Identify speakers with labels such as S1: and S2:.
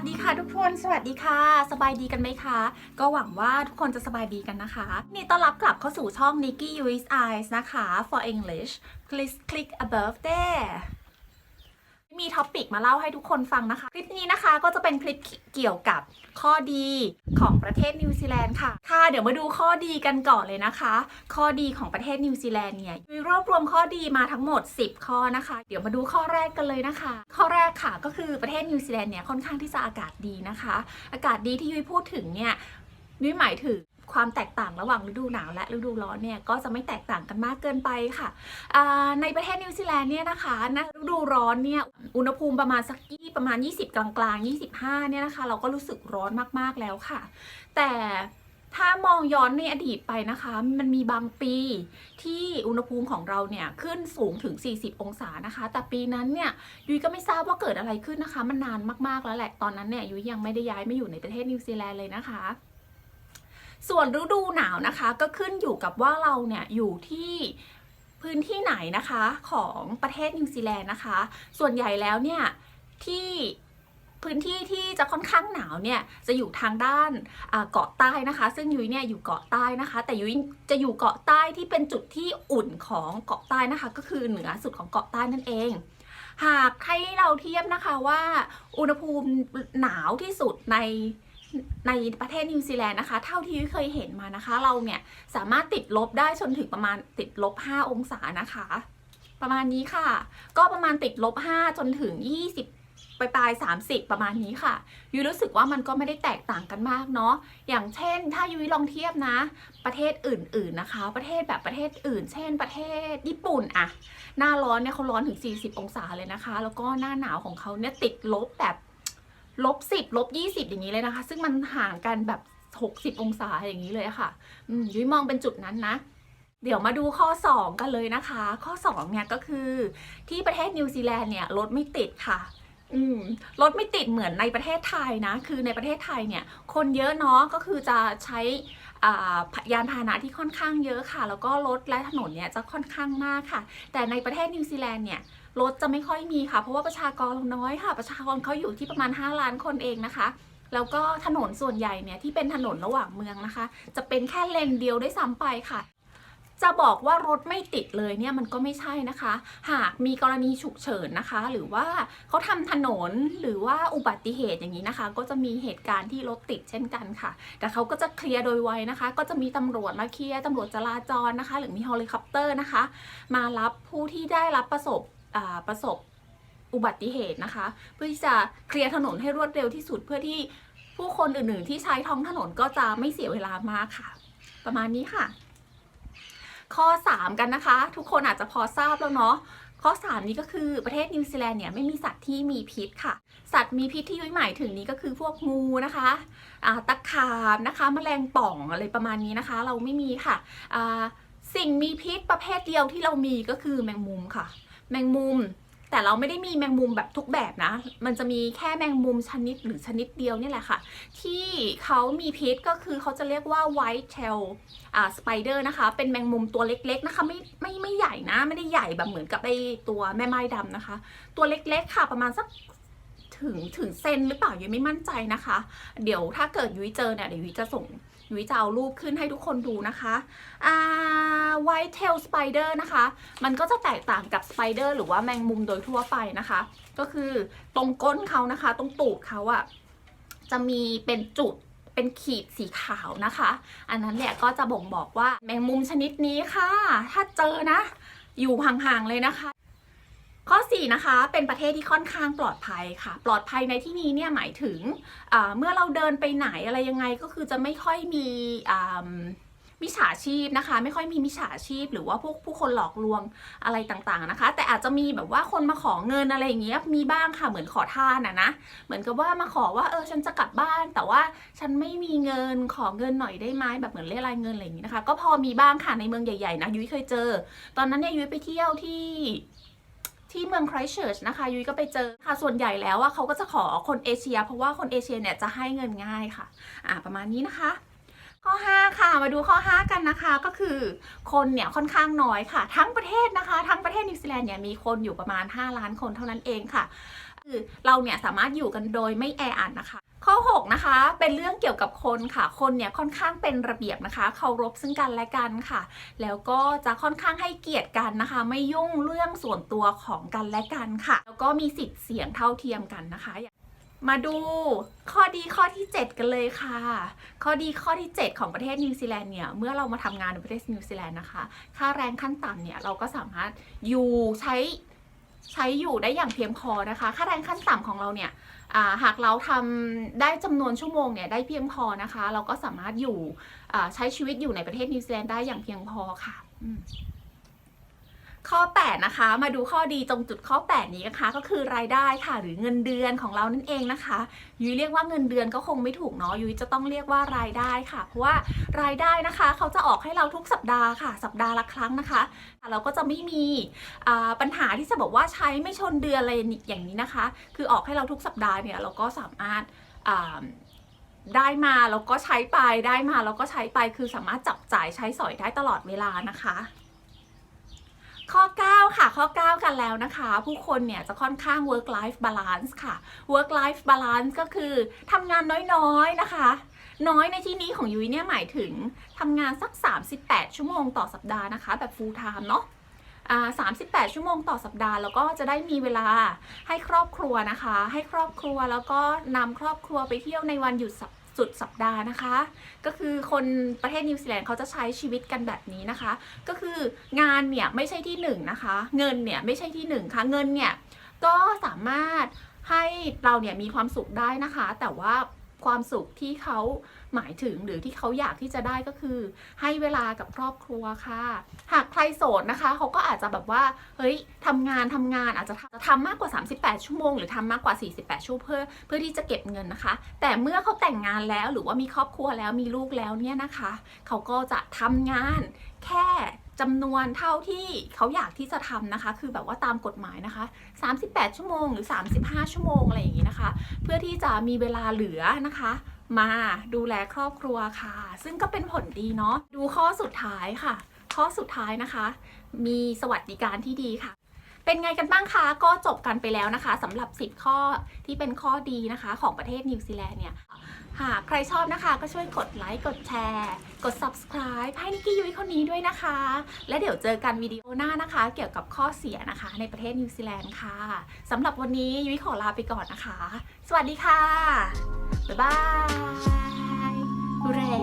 S1: สดีค่ะทุกคนสวัสดีค่ะ สบายดีกันไหมคะ ก็หวังว่าทุกคนจะสบายดีกันนะคะ นี่ต้อนรับกลับเข้าสู่ช่อง Nikki U's Eyes นะคะ for English please click above there มีท็อปิกมาเล่าให้ทุกคนฟังนะคะ คลิปนี้นะคะก็จะเป็นคลิปเกี่ยวกับข้อดีของประเทศนิวซีแลนด์ค่ะ ค่ะเดี๋ยวมาดูข้อดีกันก่อนเลยนะคะ ข้อดีของประเทศนิวซีแลนด์เนี่ยมีรวบรวมข้อดีมาทั้งหมด 10 ข้อนะคะ เดี๋ยวมาดูข้อแรกกันเลยนะคะ ข้อแรกค่ะก็คือประเทศนิวซีแลนด์เนี่ยค่อนข้างที่จะอากาศดีนะคะ อากาศดีที่ยุ้ยพูดถึงเนี่ยยุ้ยหมายถึง ความแตกต่างระหว่างฤดูหนาวและฤดูร้อนเนี่ยก็จะไม่แตกต่างกันมากเกินไปค่ะ ในประเทศนิวซีแลนด์เนี่ยนะคะนะฤดูร้อนเนี่ยอุณหภูมิประมาณสักยี่ประมาณ 20 กลางๆ 25เนี่ยนะคะเราก็รู้สึกร้อนมากๆแล้วค่ะ แต่ถ้ามองย้อนในอดีตไปนะคะ มันมีบางปีที่อุณหภูมิของเราเนี่ยขึ้นสูงถึง 40 องศานะคะ แต่ปีนั้นเนี่ยยุ้ยก็ไม่ทราบว่าเกิดอะไรขึ้นนะคะ มันนานมากๆแล้วแหละ ตอนนั้นเนี่ยยุ้ยยังไม่ได้ย้ายมาอยู่ในประเทศนิวซีแลนด์เลยนะคะ ส่วนฤดูหนาวนะคะ ก็ขึ้นอยู่กับว่าเราเนี่ยอยู่ที่พื้นที่ไหนนะคะของประเทศนิวซีแลนด์นะคะ ส่วนใหญ่แล้วเนี่ยที่พื้นที่ที่จะค่อนข้างหนาวเนี่ยจะอยู่ทางด้านเกาะใต้นะคะ ซึ่งยุ้ยเนี่ยอยู่เกาะใต้นะคะ แต่ยุ้ยจะอยู่เกาะใต้ที่เป็นจุดที่อุ่นของเกาะใต้นะคะ ก็คือเหนือสุดของเกาะใต้นั่นเอง หากให้เราเทียบนะคะว่าอุณหภูมิหนาวที่สุดใน ในประเทศนิวซีแลนด์นะคะ เท่าที่เคยเห็นมานะคะ เราเนี่ยสามารถติดลบได้จนถึงประมาณติดลบ 5 องศานะคะ ประมาณนี้ค่ะ ก็ประมาณติดลบ 5 จนถึง 20ปลายปลาย30 ประมาณนี้ค่ะ ยุ้ยรู้สึกว่ามันก็ไม่ได้แตกต่างกันมากเนาะ อย่างเช่น ถ้ายุ้ยลองเทียบนะ ประเทศอื่น ๆนะคะ ประเทศแบบประเทศอื่น เช่น ประเทศญี่ปุ่นอะหน้าร้อนเนี่ยเขาร้อนถึง 40 องศาเลยนะคะ แล้วก็หน้าหนาวของเขาเนี่ยติดลบแบบ ลบสิบลบยี่สิบอย่างนี้เลยนะคะ ซึ่งมันห่างกันแบบ 60 องศาอย่างนี้เลยค่ะยุ้ยมองเป็นจุดนั้นนะ เดี๋ยวมาดูข้อ 2 กันเลยนะคะ ข้อ 2 เนี่ยก็คือที่ประเทศนิวซีแลนด์เนี่ยรถไม่ติดค่ะอืมรถไม่ติดเหมือนในประเทศไทยนะ คือในประเทศไทยเนี่ย คนเยอะเนาะก็คือจะใช้ ยานพาหนะที่ค่อนข้างเยอะค่ะ แล้วก็รถและถนนเนี่ยจะค่อนข้างมากค่ะ แต่ในประเทศนิวซีแลนด์เนี่ยรถจะไม่ค่อยมีค่ะ เพราะว่าประชากรน้อยค่ะ ประชากรเขาอยู่ที่ประมาณ 5 ล้านคนเองนะคะ แล้วก็ถนนส่วนใหญ่เนี่ยที่เป็นถนนระหว่างเมืองนะคะ จะเป็นแค่เลนเดียวได้ซ้ำไปค่ะ จะบอกว่ารถไม่ติดเลยเนี่ยมันก็ไม่ใช่นะคะ หากมีกรณีฉุกเฉินนะคะ หรือว่าเขาทำถนนหรือว่าอุบัติเหตุอย่างนี้นะคะ ก็จะมีเหตุการณ์ที่รถติดเช่นกันค่ะ แต่เขาก็จะเคลียร์โดยไวนะคะ ก็จะมีตำรวจมาเคลียร์ตำรวจจราจรนะคะ หรือมีเฮลิคอปเตอร์นะคะ มารับผู้ที่ได้รับประสบประสบอุบัติเหตุนะคะ เพื่อที่จะเคลียร์ถนนให้รวดเร็วที่สุดเพื่อที่ผู้คนอื่นๆ ที่ใช้ท้องถนนก็จะไม่เสียเวลามากค่ะ ประมาณนี้ค่ะ ข้อ 3 กันนะคะ ทุกคนอาจจะพอทราบแล้วเนาะข้อ 3 นี้ก็คือประเทศนิวซีแลนด์เนี่ยไม่มีสัตว์ที่มีพิษค่ะ สัตว์มีพิษที่ยุ้ยหมายถึงนี้ก็คือพวกงูนะคะตะขาบนะคะแมลงป่องอะไรประมาณนี้นะคะ เราไม่มีค่ะสิ่งมีพิษประเภทเดียวที่เรามีก็คือแมงมุมค่ะ แมงมุม แต่เราไม่ได้มีแมงมุมแบบทุกแบบนะ มันจะมีแค่แมงมุมชนิดหรือชนิดเดียวเนี่ยแหละค่ะ ที่เขามีพิษก็คือเขาจะเรียกว่า white tail อ่าสไปเดอร์นะคะ เป็นแมงมุมตัวเล็กๆนะคะ ไม่ไม่ไม่ใหญ่นะ ไม่ได้ใหญ่แบบเหมือนกับไอตัวแม่ไม้ดำนะคะ ตัวเล็กๆค่ะประมาณสักถึงถึงเซนหรือเปล่ายุ้ยไม่มั่นใจนะคะ เดี๋ยวถ้าเกิดยุ้ยเจอเนี่ยเดี๋ยวยุ้ยจะส่ง ยุ้ยจะเอารูปขึ้นให้ทุกคนดูนะคะอ่า white tail spider นะคะ มันก็จะแตกต่างกับสไปเดอร์หรือว่าแมงมุมโดยทั่วไปนะคะ ก็คือตรงก้นเขานะคะ ตรงตูดเขาอะจะมีเป็นจุดเป็นขีดสีขาวนะคะ อันนั้นเนี่ยก็จะบ่งบอกว่าแมงมุมชนิดนี้ค่ะ ถ้าเจอนะ อยู่ห่างๆเลยนะคะ ข้อ 4 นะคะ เป็นประเทศที่ค่อนข้างปลอดภัยค่ะ ปลอดภัยในที่นี้เนี่ยหมายถึงเมื่อเราเดินไปไหนอะไรยังไงก็คือจะไม่ค่อยมีมิจฉาชีพนะคะ ไม่ค่อยมีมิจฉาชีพ หรือว่าพวกผู้คนหลอกลวงอะไรต่างๆนะคะ แต่อาจจะมีแบบว่าคนมาขอเงินอะไรอย่างเงี้ยมีบ้างค่ะเหมือนขอทานอะนะเหมือนกับว่ามาขอว่าเออฉันจะกลับบ้าน แต่ว่าฉันไม่มีเงินขอเงินหน่อยได้ไหมแบบเหมือนเรียรายเงินอะไรอย่างงี้นะคะ ก็พอมีบ้างค่ะในเมืองใหญ่ๆนะยุ้ยเคยเจอ ตอนนั้นเนี่ยยุ้ยไปเที่ยวที่ ที่เมืองไครส์เชิร์ชนะคะ ยุ้ยก็ไปเจอค่ะส่วนใหญ่แล้วว่าเขาก็จะขอคนเอเชีย เพราะว่าคนเอเชียเนี่ยจะให้เงินง่ายค่ะ อ่าประมาณนี้นะคะ ข้อ 5 ค่ะ มาดูข้อ 5 กันนะคะ ก็คือคนเนี่ยค่อนข้างน้อยค่ะ ทั้งประเทศนะคะ ทั้งประเทศนิวซีแลนด์เนี่ยมีคนอยู่ประมาณ 5 ล้านคนเท่านั้นเองค่ะคือเราเนี่ยสามารถอยู่กันโดยไม่แออัดนะคะ ข้อ 6 นะคะ เป็นเรื่องเกี่ยวกับคนค่ะ คนเนี่ยค่อนข้างเป็นระเบียบนะคะเคารพซึ่งกันและกันค่ะ แล้วก็จะค่อนข้างให้เกียรติกันนะคะ ไม่ยุ่งเรื่องส่วนตัวของกันและกันค่ะ แล้วก็มีสิทธิ์เสียงเท่าเทียมกันนะคะมาดูข้อดีข้อที่ 7 กันเลยค่ะ ข้อดีข้อที่ 7 ของประเทศนิวซีแลนด์เนี่ย เมื่อเรามาทำงานในประเทศนิวซีแลนด์นะคะ ค่าแรงขั้นต่ำเนี่ย เราก็สามารถอยู่ใช้ ใช้อยู่ได้อย่างเพียงพอนะคะ ค่าแรงขั้นต่ำของเราเนี่ยหากเราทำได้จำนวนชั่วโมงเนี่ยได้เพียงพอนะคะ เราก็สามารถอยู่ใช้ชีวิตอยู่ในประเทศนิวซีแลนด์ได้อย่างเพียงพอค่ะอื ข้อ 8 นะคะ มาดูข้อดีตรงจุดข้อ 8 นี้นะคะ ก็คือรายได้ค่ะ หรือเงินเดือนของเรานั่นเองนะคะ ยุ้ยเรียกว่าเงินเดือนก็คงไม่ถูกเนาะยุ้ยจะต้องเรียกว่ารายได้ค่ะ เพราะว่ารายได้นะคะ เขาจะออกให้เราทุกสัปดาห์ค่ะ สัปดาห์ละครั้งนะคะ เราก็จะไม่มีปัญหาที่จะบอกว่าใช้ไม่ชนเดือนอะไรอย่างนี้นะคะ คือออกให้เราทุกสัปดาห์เนี่ยเราก็สามารถได้มาแล้วก็ใช้ไปได้มาแล้วก็ใช้ไปคือสามารถจับจ่ายใช้สอยได้ตลอดเวลานะคะ ข้อ 9 ค่ะ ข้อ 9 กันแล้วนะคะ ผู้คนเนี่ยจะค่อนข้าง work life balance ค่ะ work life balance ก็คือทำงานน้อยๆนะคะ น้อยในที่นี้ของยุ้ยเนี่ยหมายถึงทำงานสัก 38 ชั่วโมงต่อสัปดาห์นะคะ แบบ full time เนาะอ่า38 ชั่วโมงต่อสัปดาห์แล้วก็จะได้มีเวลาให้ครอบครัวนะคะ ให้ครอบครัวแล้วก็นำครอบครัวไปเที่ยวในวันหยุดสัป สุดสัปดาห์นะคะ ก็คือคนประเทศนิวซีแลนด์เขาจะใช้ชีวิตกันแบบนี้นะคะ ก็คืองานเนี่ยไม่ใช่ที่หนึ่งนะคะ เงินเนี่ยไม่ใช่ที่หนึ่งค่ะเงินเนี่ยก็สามารถให้เราเนี่ยมีความสุขได้นะคะ แต่ว่า ความสุขที่เขาหมายถึงหรือที่เขาอยากที่จะได้ก็คือ ให้เวลากับครอบครัวค่ะ หากใครโสดนะคะเขาก็อาจจะแบบว่าเฮ้ยทำงานทำงานอาจจะทำจะทำมากกว่า 38 ชั่วโมง หรือทำมากกว่า 48 ชั่วโมงเพื่อเพื่อที่จะเก็บเงินนะคะ แต่เมื่อเขาแต่งงานแล้วหรือว่ามีครอบครัวแล้วมีลูกแล้วเนี่ยนะคะ เขาก็จะทำงานแค่ จำนวนเท่าที่เขาอยากที่จะทำนะคะ คือแบบว่าตามกฎหมายนะคะ 38 ชั่วโมงหรือ 35 ชั่วโมงอะไรอย่างนี้นะคะ เพื่อที่จะมีเวลาเหลือนะคะมาดูแลครอบครัวค่ะ ซึ่งก็เป็นผลดีเนาะดูข้อสุดท้ายค่ะ ข้อสุดท้ายนะคะ มีสวัสดิการที่ดีค่ะ เป็นไงกันบ้างคะก็จบกันไปแล้วนะคะสำหรับ 10 ข้อที่เป็นข้อดีนะคะของประเทศนิวซีแลนด์เนี่ยหากใครชอบนะคะก็ช่วยกดไลค์กดแชร์ กด subscribe ให้นิกกี้ยุ้ยคนนี้ด้วยนะคะ และเดี๋ยวเจอกันวิดีโอหน้านะคะ เกี่ยวกับข้อเสียนะคะในประเทศนิวซีแลนด์ค่ะสำหรับวันนี้ยุ้ยขอลาไปก่อนนะคะ สวัสดีค่ะ บ๊ายบายเร่